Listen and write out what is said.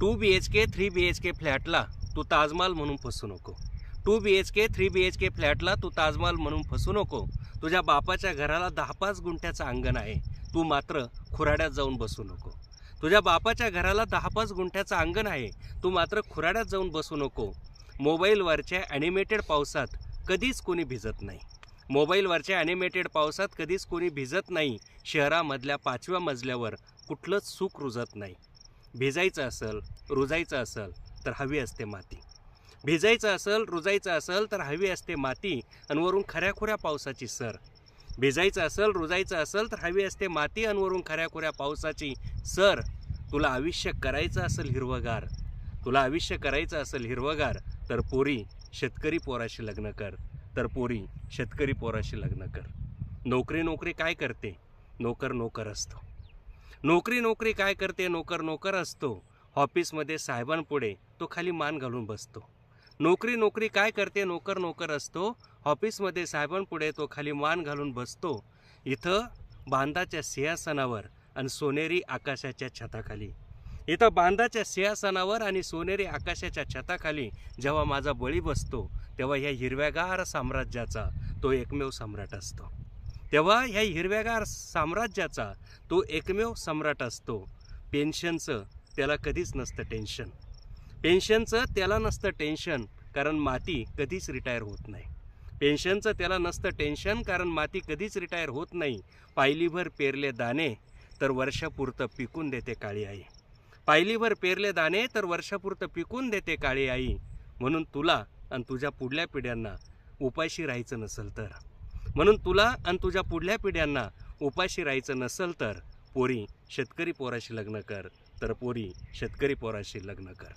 Two B H K three B H K फ्लॅटला तू ताजमहाल म्हणून फसू नको. Two B H K three B H K फ्लॅटला तू ताजमहाल म्हणून फसू नको. तुझ्या बापाच्या घराला दहा पाच गुंठ्याचं अंगण आहे. तू मात्र खुराड्यात जाऊन बसू नको. तुझ्या बापाच्या घराला दहा पाच गुंठ्याचं अंगण आहे. तू मात्र खुराड्यात जाऊन बसू नको. मोबाईलवरच्या ॲनिमेटेड पावसात कधीच कोणी भिजत नाही. मोबाईलवरच्या ॲनिमेटेड पावसात कधीच कोणी भिजत नाही. शहरामधल्या पाचव्या मजल्यावर कुठलंच सुख रुजत नाही. भिजायचं असेल रुजायचं असेल तर हवी असते माती. भिजायचं असेल रुजायचं असेल तर हवी असते माती आणि वरून खऱ्याखुऱ्या पावसाची सर. भिजायचं असेल रुजायचं असेल तर हवी असते माती अनवरून खऱ्याखुऱ्या पावसाची सर. तुला आयुष्य करायचं असेल हिरवगार तुला आयुष्य करायचं असेल हिरवगार तर पोरी शेतकरी पोराशी लग्न कर तर पोरी शेतकरी पोराशी लग्न कर. नोकरी नोकरी काय करते? नोकर नोकर असतो. नोकरी नोकरी काय करते नोकर नोकर असतो. ऑफिसमध्ये साहेबांपुढे तो खाली मान घालून बसतो. नोकरी नोकरी काय करते नोकर नोकर असतो. ऑफिसमध्ये साहेबांपुढे तो खाली मान घालून बसतो. इथं बांधाच्या सिंहासनावर आणि सोनेरी आकाशाच्या छताखाली. इथं बांधाच्या सिंहासनावर आणि सोनेरी आकाशाच्या छताखाली जेव्हा माझा बळी बसतो तेव्हा ह्या हिरव्यागार साम्राज्याचा तो एकमेव सम्राट असतो. तेव्हा ह्या हिरव्यागार साम्राज्याचा तो एकमेव सम्राट असतो. पेन्शनचं त्याला कधीच नसतं टेन्शन पेन्शनचं त्याला नसतं टेन्शन कारण माती कधीच रिटायर होत नाही. पेन्शनचं त्याला नसतं टेन्शन कारण माती कधीच रिटायर होत नाही. पायलीभर पेरले दाणे तर वर्षापुरतं पिकून देते काळी आई. पायलीभर पेरले दाणे तर वर्षापुरतं पिकून देते काळी आई. म्हणून तुला आणि तुझ्या पुढल्या पिढ्यांना उपाशी राहायचं नसेल तर. म्हणून तुला आणि तुझ्या पुढल्या पिढ्यांना उपाशी राहायचं नसेल तर पोरी शेतकरी पोराशी लग्न कर. तर पोरी शेतकरी पोराशी लग्न कर.